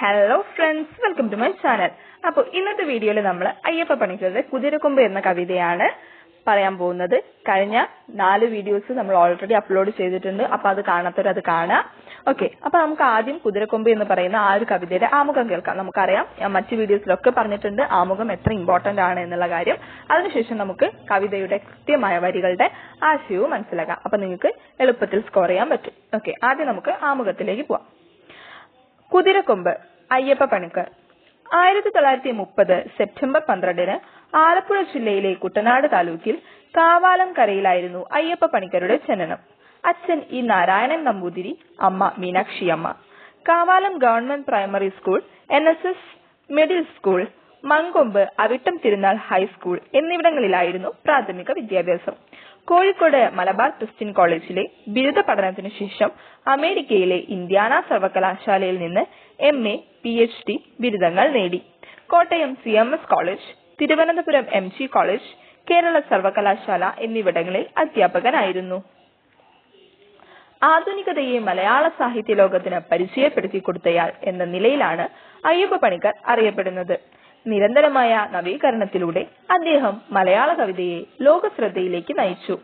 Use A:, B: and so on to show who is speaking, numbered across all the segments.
A: Hello friends welcome to my channel അപ്പോൾ ഇന്നത്തെ വീഡിയോയിൽ നമ്മൾ അയ്യപ്പ പണിക്കരുടെ കുതിരക്കൊമ്പ് എന്ന കവിതയാണ് പറയാൻ പോകുന്നത്. കഴിഞ്ഞ നാല് വീഡിയോസ് നമ്മൾ ഓൾറെഡി അപ്ലോഡ് ചെയ്തിട്ടുണ്ട്. അപ്പൊ അത് കാണാത്തവർ അത് കാണാം. ഓക്കെ അപ്പൊ നമുക്ക് ആദ്യം കുതിരക്കൊമ്പ് എന്ന് പറയുന്ന ആ ഒരു കവിതയുടെ ആമുഖം കേൾക്കാം. നമുക്കറിയാം ഞാൻ മറ്റു വീഡിയോസിലൊക്കെ പറഞ്ഞിട്ടുണ്ട് ആമുഖം എത്ര ഇമ്പോർട്ടന്റ് ആണ് എന്നുള്ള കാര്യം. അതിനുശേഷം നമുക്ക് കവിതയുടെ കൃത്യമായ വരികളുടെ ആശയവും മനസ്സിലാക്കാം. അപ്പൊ നിങ്ങൾക്ക് എളുപ്പത്തിൽ സ്കോർ ചെയ്യാൻ പറ്റും. ഓക്കെ ആദ്യം നമുക്ക് ആമുഖത്തിലേക്ക് പോവാം. കുതിരക്കൊമ്പ് അയ്യപ്പ പണിക്കർ. ആയിരത്തി തൊള്ളായിരത്തി മുപ്പത് സെപ്റ്റംബർ പന്ത്രണ്ടിന് ആലപ്പുഴ ജില്ലയിലെ കുട്ടനാട് താലൂക്കിൽ കാവാലം കരയിലായിരുന്നു അയ്യപ്പ പണിക്കരുടെ ജനനം. അച്ഛൻ ഇ നാരായണൻ നമ്പൂതിരി അമ്മ Meenakshiamma. Kavalam government primary school and middle school Mankombu Avittam Thirunal high school എന്നിവിടങ്ങളിലായിരുന്നു പ്രാഥമിക വിദ്യാഭ്യാസം. കോഴിക്കോട് മലബാർ ക്രിസ്ത്യൻ കോളേജിലെ ബിരുദ പഠനത്തിനു ശേഷം അമേരിക്കയിലെ ഇന്ത്യാന സർവകലാശാലയിൽ നിന്ന് M A P H D ബിരുദങ്ങൾ നേടി. Kottayam C M S college Thiruvananthapuram M G college Kerala സർവകലാശാല എന്നിവിടങ്ങളിൽ അധ്യാപകനായിരുന്നു. ആധുനികതയെ മലയാള സാഹിത്യ ലോകത്തിന് പരിചയപ്പെടുത്തി കൊടുത്തയാൾ എന്ന നിലയിലാണ് അയ്യപ്പ പണിക്കർ അറിയപ്പെടുന്നത്. നിരന്തരമായ നവീകരണത്തിലൂടെ അദ്ദേഹം മലയാള കവിതയെ ലോകശ്രദ്ധയിലേക്ക് നയിച്ചു.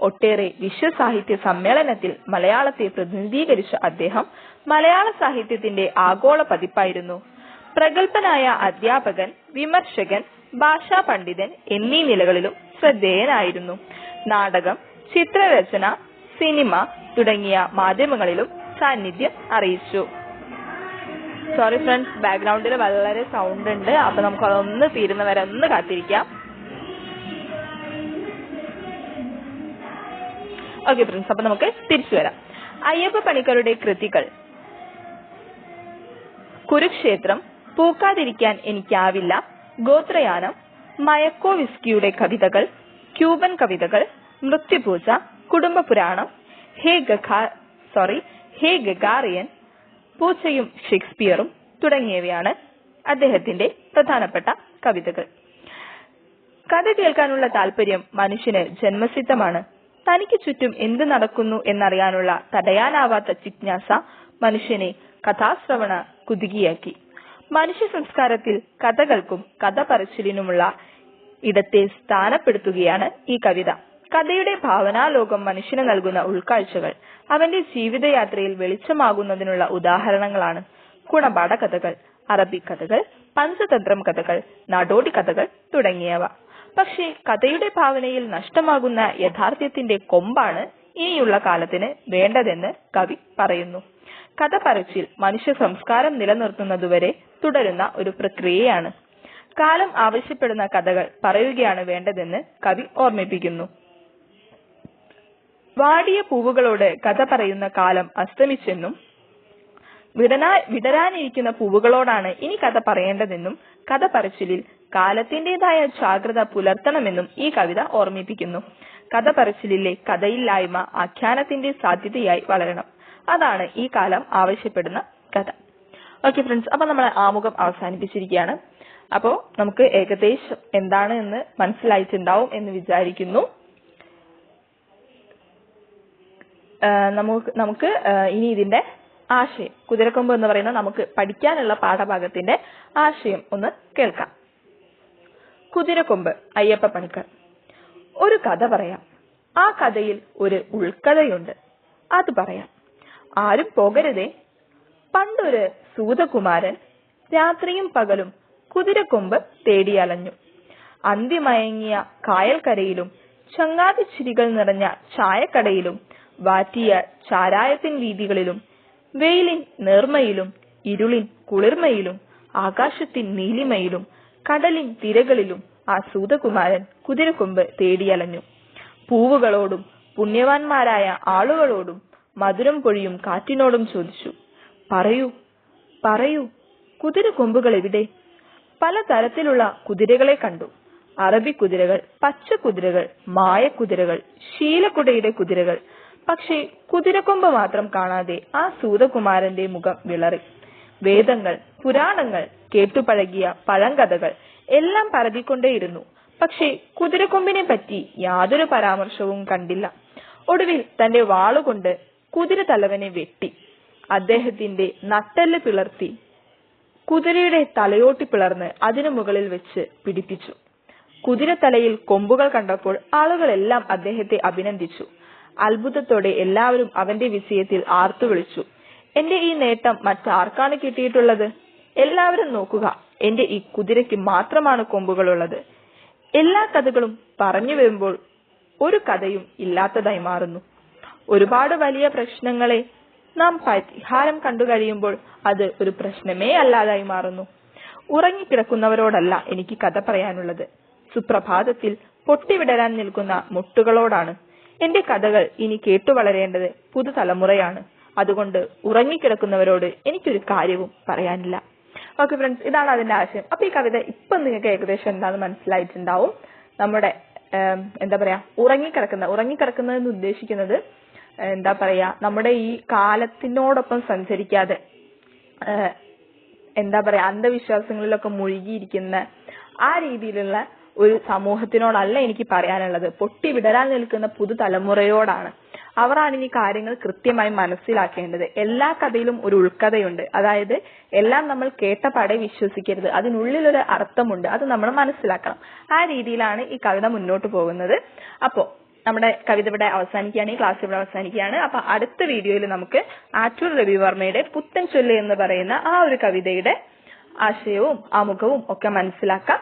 A: ഒട്ടേറെ വിശ്വസാഹിത്യ സമ്മേളനത്തിൽ മലയാളത്തെ പ്രതിനിധീകരിച്ച അദ്ദേഹം മലയാള സാഹിത്യത്തിന്റെ ആഗോള പതിപ്പായിരുന്നു. പ്രഗത്ഭനായ അധ്യാപകൻ വിമർശകൻ ഭാഷാ പണ്ഡിതൻ എന്നീ നിലകളിലും ശ്രദ്ധേയനായിരുന്നു. നാടകം ചിത്രരചന സിനിമ തുടങ്ങിയ മാധ്യമങ്ങളിലും സാന്നിധ്യം അറിയിച്ചു. സോറി ഫ്രണ്ട്സ് ബാക്ക്ഗ്രൗണ്ടിൽ വളരെ സൗണ്ട് ഉണ്ട്. അപ്പൊ നമുക്ക് അതൊന്ന് തീരുന്ന വരെ ഒന്ന് കാത്തിരിക്കാം. ഓക്കെ ഫ്രണ്ട്സ് അപ്പൊ നമുക്ക് തിരിച്ചു വരാം. അയ്യപ്പ പണിക്കരുടെ കൃതികൾ. കുരുക്ഷേത്രം പൂക്കാതിരിക്കാൻ എനിക്കാവില്ല. ഗോത്രയാനം മയക്കോ വിസ്കിയുടെ കവിതകൾ ക്യൂബൻ കവിതകൾ മൃത്യുപൂജ കുടുംബ പുരാണം ഹേ ഗഖാ സോറി ഹേ ഗഗാറിയൻ പൂച്ചയും ഷേക്സ്പിയറും തുടങ്ങിയവയാണ് അദ്ദേഹത്തിന്റെ പ്രധാനപ്പെട്ട കവിതകൾ. കഥ കേൾക്കാനുള്ള താല്പര്യം മനുഷ്യന് ജന്മസിദ്ധമാണ്. തനിക്ക് ചുറ്റും എന്ത് നടക്കുന്നു എന്നറിയാനുള്ള തടയാനാവാത്ത ജിജ്ഞാസ മനുഷ്യനെ കഥാശ്രവണ കുതുകിയാക്കി. മനുഷ്യ സംസ്കാരത്തിൽ കഥകൾക്കും കഥ പറച്ചിലിനുമുള്ള ഇടത്തെ സ്ഥാനപ്പെടുത്തുകയാണ് ഈ കവിത. കഥയുടെ ഭാവനാലോകം മനുഷ്യന് നൽകുന്ന ഉൾക്കാഴ്ചകൾ അവന്റെ ജീവിതയാത്രയിൽ വെളിച്ചമാകുന്നതിനുള്ള ഉദാഹരണങ്ങളാണ് കുണപാഠ കഥകൾ അറബി കഥകൾ പഞ്ചതന്ത്രം കഥകൾ നാടോടി കഥകൾ തുടങ്ങിയവ. പക്ഷേ കഥയുടെ ഭാവനയിൽ നഷ്ടമാകുന്ന യഥാർത്ഥ്യത്തിന്റെ കൊമ്പാണ് ഇനിയുള്ള കാലത്തിന് വേണ്ടതെന്ന് കവി പറയുന്നു. കഥ പറച്ചിൽ മനുഷ്യ സംസ്കാരം നിലനിർത്തുന്നതുവരെ തുടരുന്ന ഒരു പ്രക്രിയയാണ്. കാലം ആവശ്യപ്പെടുന്ന കഥകൾ പറയുകയാണ് വേണ്ടതെന്ന് കവി ഓർമ്മിപ്പിക്കുന്നു. വാടിയ പൂവുകളോട് കഥ പറയുന്ന കാലം അസ്തമിച്ചെന്നും വിടരാനിരിക്കുന്ന പൂവുകളോടാണ് ഇനി കഥ പറയേണ്ടതെന്നും കഥ പറച്ചിലിൽ കാലത്തിന്റേതായ ജാഗ്രത പുലർത്തണമെന്നും ഈ കവിത ഓർമ്മിപ്പിക്കുന്നു. കഥ പറച്ചിലിലെ കഥയില്ലായ്മ ആഖ്യാനത്തിന്റെ സാധ്യതയായി വളരണം. അതാണ് ഈ കാലം ആവശ്യപ്പെടുന്ന കഥ. ഓക്കെ ഫ്രണ്ട്സ് അപ്പൊ നമ്മൾ ആമുഖം അവസാനിപ്പിച്ചിരിക്കുകയാണ്. അപ്പോ നമുക്ക് ഏകദേശം എന്താണ് എന്ന് മനസ്സിലായിട്ടുണ്ടാവും എന്ന് വിചാരിക്കുന്നു. നമുക്ക് ഇനി ഇതിന്റെ ആശയം കുതിരക്കൊമ്പ് എന്ന് പറയുന്ന നമുക്ക് പഠിക്കാനുള്ള പാഠഭാഗത്തിന്റെ ആശയം ഒന്ന് കേൾക്കാം. കുതിരക്കൊമ്പ് അയ്യപ്പ പണിക്കർ ഒരു കഥ പറയാം. ആ കഥയിൽ ഒരു ഉൾക്കഥയുണ്ട്. അത് പറയാം. ആരും പോകരുതേ. പണ്ടൊരു സൂതകുമാരൻ രാത്രിയും പകലും കുതിരക്കൊമ്പ് തേടിയലഞ്ഞു അന്തിമയങ്ങിയ കായൽക്കരയിലും ചങ്ങാതിച്ചിരികൾ നിറഞ്ഞ ചായക്കടയിലും വാറ്റിയ ചാരായത്തിൻ വീതികളിലും വെയിലിൻ നേർമയിലും ഇരുളിൻ കുളിർമയിലും ആകാശത്തിൻ നീലിമയിലും കടലിൻ തിരകളിലും ആ സൂതകുമാരൻ കുതിരക്കൊമ്പ് തേടിയലഞ്ഞു. പൂവുകളോടും പുണ്യവാന്മാരായ ആളുകളോടും മധുരം പൊഴിയും കാറ്റിനോടും ചോദിച്ചു പറയൂ പറയൂ കുതിരക്കൊമ്പുകൾ എവിടെ? പലതരത്തിലുള്ള കുതിരകളെ കണ്ടു. അറബി കുതിരകൾ പച്ച കുതിരകൾ മായക്കുതിരകൾ ശീലക്കുടയുടെ കുതിരകൾ പക്ഷേ കുതിരക്കൊമ്പ് മാത്രം കാണാതെ ആ സൂതകുമാരന്റെ മുഖം വിളറി. വേദങ്ങൾ പുരാണങ്ങൾ കേട്ടുപഴകിയ പഴങ്കഥകൾ എല്ലാം പരതിക്കൊണ്ടേയിരുന്നു. പക്ഷേ കുതിരക്കൊമ്പിനെ പറ്റി യാതൊരു പരാമർശവും കണ്ടില്ല. ഒടുവിൽ തന്റെ വാളുകൊണ്ട് കുതിര തലവനെ വെട്ടി. അദ്ദേഹത്തിന്റെ നട്ടെല്ല് പിളർത്തി കുതിരയുടെ തലയോട്ടി പിളർന്ന് അതിനു മുകളിൽ വെച്ച് പിടിപ്പിച്ചു. കുതിരത്തലയിൽ കൊമ്പുകൾ കണ്ടപ്പോൾ ആളുകളെല്ലാം അദ്ദേഹത്തെ അഭിനന്ദിച്ചു. അത്ഭുതത്തോടെ എല്ലാവരും അവന്റെ വിജയത്തിൽ ആർത്തു വിളിച്ചു. എന്റെ ഈ നേട്ടം മറ്റാർക്കാണ് കിട്ടിയിട്ടുള്ളത്? എല്ലാവരും നോക്കുക. എന്റെ ഈ കുതിരയ്ക്ക് മാത്രമാണ് കൊമ്പുകളുള്ളത്. എല്ലാ കഥകളും പറഞ്ഞു വരുമ്പോൾ ഒരു കഥയും ഇല്ലാത്തതായി മാറുന്നു. ഒരുപാട് വലിയ പ്രശ്നങ്ങളെ നാം പരിഹാരം കണ്ടു കഴിയുമ്പോൾ അത് ഒരു പ്രശ്നമേ അല്ലാതായി മാറുന്നു. ഉറങ്ങിക്കിടക്കുന്നവരോടല്ല എനിക്ക് കഥ പറയാനുള്ളത്. സുപ്രഭാതത്തിൽ പൊട്ടിവിടരാൻ നിൽക്കുന്ന മുട്ടുകളോടാണ് എന്റെ കഥകൾ ഇനി കേട്ടു വളരേണ്ടത് പുതുതലമുറയാണ്. അതുകൊണ്ട് ഉറങ്ങിക്കിടക്കുന്നവരോട് എനിക്കൊരു കാര്യവും പറയാനില്ല. ഓക്കെ ഫ്രണ്ട്സ് ഇതാണ് അതിന്റെ ആശയം. അപ്പൊ ഈ കവിത ഇപ്പൊ നിങ്ങൾക്ക് ഏകദേശം എന്താണെന്ന് മനസ്സിലായിട്ടുണ്ടാവും. നമ്മുടെ എന്താ പറയാ ഉറങ്ങിക്കിടക്കുന്ന ഉറങ്ങിക്കിടക്കുന്നത് എന്ന് ഉദ്ദേശിക്കുന്നത് എന്താ പറയാ നമ്മുടെ ഈ കാലത്തിനോടൊപ്പം സഞ്ചരിക്കാതെ എന്താ പറയാ അന്ധവിശ്വാസങ്ങളിലൊക്കെ മുഴുകിയിരിക്കുന്ന ആ രീതിയിലുള്ള ഒരു സമൂഹത്തിനോടല്ല എനിക്ക് പറയാനുള്ളത്. പൊട്ടി വിടരാൻ നിൽക്കുന്ന പുതുതലമുറയോടാണ്. അവരാണ് ഇനി കാര്യങ്ങൾ കൃത്യമായി മനസ്സിലാക്കേണ്ടത്. എല്ലാ കഥയിലും ഒരു ഉൾക്കഥയുണ്ട്. അതായത് എല്ലാം നമ്മൾ കേട്ട പാടെ വിശ്വസിക്കരുത്. അതിനുള്ളിൽ ഒരു അർത്ഥമുണ്ട്. അത് നമ്മൾ മനസ്സിലാക്കണം. ആ രീതിയിലാണ് ഈ കവിത മുന്നോട്ട് പോകുന്നത്. അപ്പോ നമ്മുടെ കവിത ഇവിടെ അവസാനിക്കുകയാണ്. ഈ ക്ലാസ് ഇവിടെ അവസാനിക്കുകയാണ്. അപ്പൊ അടുത്ത വീഡിയോയിൽ നമുക്ക് ആറ്റൂർ രവിവർമ്മയുടെ പുത്തൻ ചൊല്ല് എന്ന് പറയുന്ന ആ ഒരു കവിതയുടെ ആശയവും ആമുഖവും ഒക്കെ മനസ്സിലാക്കാം.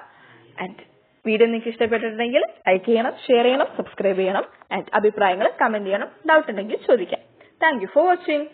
A: ആൻഡ് വീഡിയോ നിങ്ങൾക്ക് ഇഷ്ടപ്പെട്ടിട്ടുണ്ടെങ്കിൽ ലൈക്ക് ചെയ്യണം ഷെയർ ചെയ്യണം സബ്സ്ക്രൈബ് ചെയ്യണം ആൻഡ് അഭിപ്രായങ്ങൾ കമന്റ് ചെയ്യണം ഡൗട്ട് ഉണ്ടെങ്കിൽ ചോദിക്കാം. Thank for watching